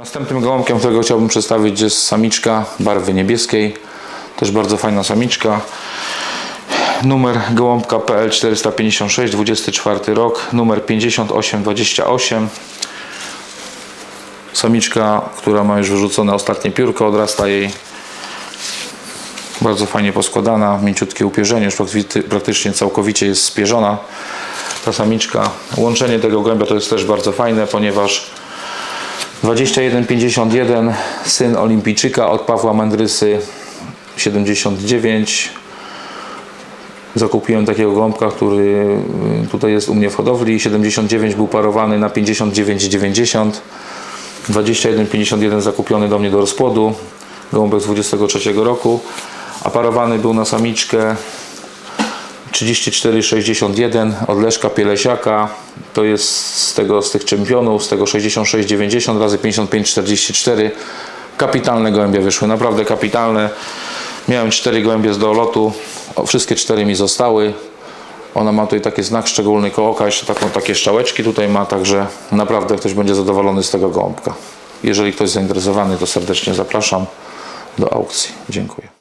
Następnym gołąbkiem, którego chciałbym przedstawić jest samiczka barwy niebieskiej. Też bardzo fajna samiczka. Numer gołąbka PL 456, 24 rok, numer 5828. Samiczka, która ma już wyrzucone ostatnie piórko, odrasta jej. Bardzo fajnie poskładana, mięciutkie upierzenie, już prakty- praktycznie całkowicie jest spierzona ta samiczka. Łączenie tego gołębia to jest też bardzo fajne, ponieważ 2151 syn olimpijczyka od Pawła Mędrysy 79 zakupiłem takiego gołąbka, który y, tutaj jest u mnie w hodowli. 79 był parowany na 59,90 21,51 zakupiony do mnie do rozpłodu. Gołąbek z 23 roku. A parowany był na samiczkę 34,61 od Leszka Pielesiaka. To jest z tego z tych czempionów z tego 66,90 razy 55,44 kapitalne gołębie wyszły naprawdę kapitalne. Miałem cztery gołębie z dolotu wszystkie cztery mi zostały. Ona ma tutaj taki znak szczególny koło oka jeszcze taką, takie szczałeczki tutaj ma także naprawdę ktoś będzie zadowolony z tego gołąbka. Jeżeli ktoś zainteresowany to serdecznie zapraszam do aukcji. Dziękuję